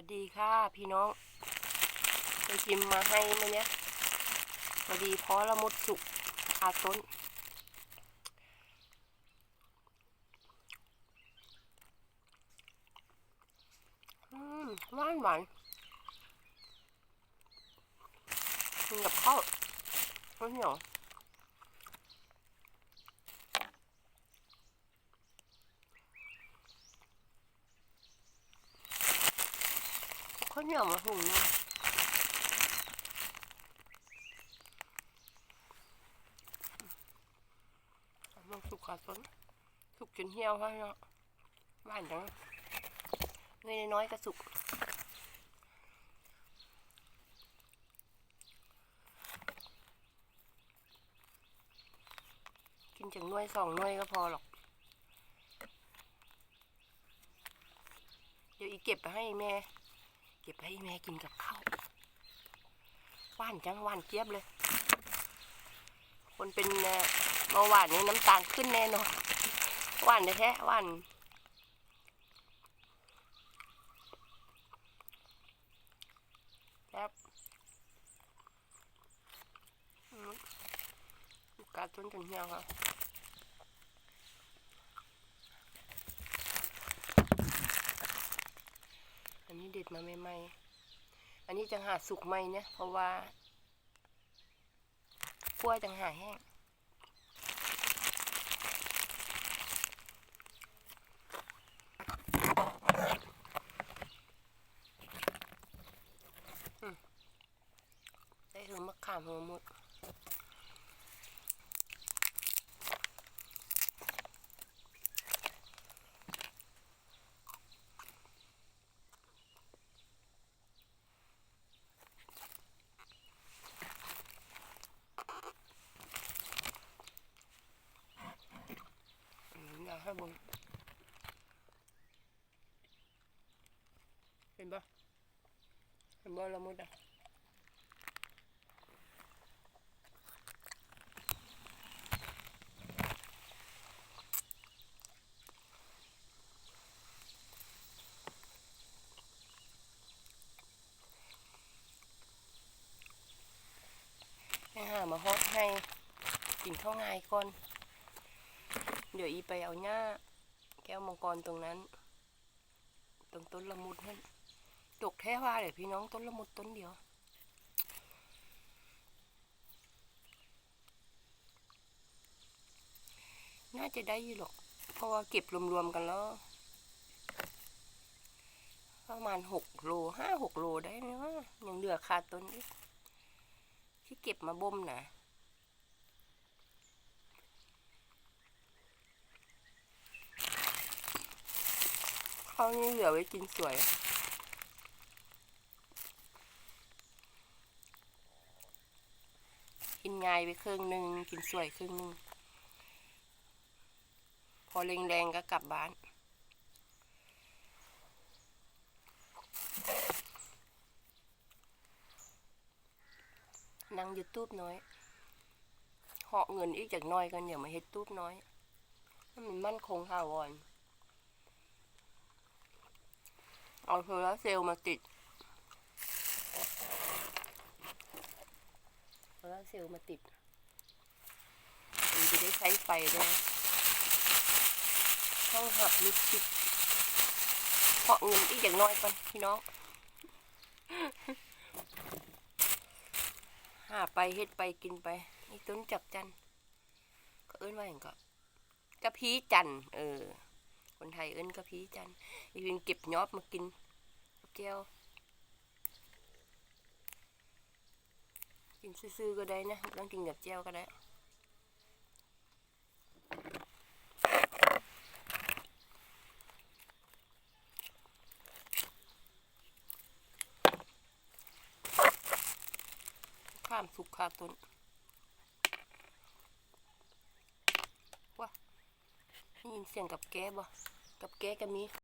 วัสดีค่ะพี่น้องไปชิมมาให้มาเนี่ยพอดีเพราะละมุดสุกอาต้น อืมหวานหวานกินกับข้าวไม่เหนียว ข้าวเหนียวมาหุงเนี่ยมันสุกขาต้นสุกจนเหี่ยวให้เนาะหวานจังเงยน้อยก็สุกกินจากหน่วยสองน่วยก็พอหรอก เดี๋ยวอีเก็บไปให้แม่ ก็บไปให้แม่กินกับข้าวหวานจังหวานเจี๊ยบเลย คนเป็นเบาหวานนี่น้ำตาลขึ้นแน่นอนหวานแท้ๆหวานครับกาต้นจนเหี่ยวครับ อันนี้ เด็ดมาใหม่ๆ อันนี้จังหาสุกใหม่เนี่ยเพราะว่ากล้วยจังหาแห้งได้ถึงมะขามหัวหมด อืมอากให้เบึงเห็นปะเห็นบ่ละมุดอะให้หามาฮอดให้กินข้าวงายก่อน เดี๋ยวอีไปเอาหญ้า แก้วมังกรตรงนั้น ตรงต้นละมุดนั่นดกแท้ว่าเลยพี่น้องต้นละมุดต้นเดียว น่าจะได้อยู่หรอก เพราะว่าเก็บรวมๆกันแล้ว ประมาณหกโลห้าหกโลได้ไหมว่ายังเหลือขาดต้นอีกที่เก็บมาบ่มนะ ข้าวนี่เหลือไว้กินสวย กินง่ายไปครึ่งหนึ่งกินสวยครึ่งหนึ่งพอแรงๆก็กลับบ้าน นั่งยูทูบน้อยเหาะเงินอีกจากน้อยกันเดี๋ยวมาเฮ็ดตูบน้อย มันมั่นคงถาวร เอาโซลาร์เซลล์มาติดโซลาร์เซลล์มาติดมันจะได้ใช้ไฟได้ต้องหับลิชิดเพาะเงินอีกอย่างน้อยก่อนพี่น้องหาไปเฮ็ดไปกินไปนี่ต้นจักจันก็เอิ้นว่าอย่างก็กะพีจันทร์เออ คนไทยเอิ้นกะพีจันอีวินเก็บยอดมากินกับแก้วกินซื่อๆก็ได้นะต้องกินกับแจ้วก็ได้ข้ามสุกคาต้นว้าได้ ยินเสียงกับแก๊บ่กับแก๊กันมี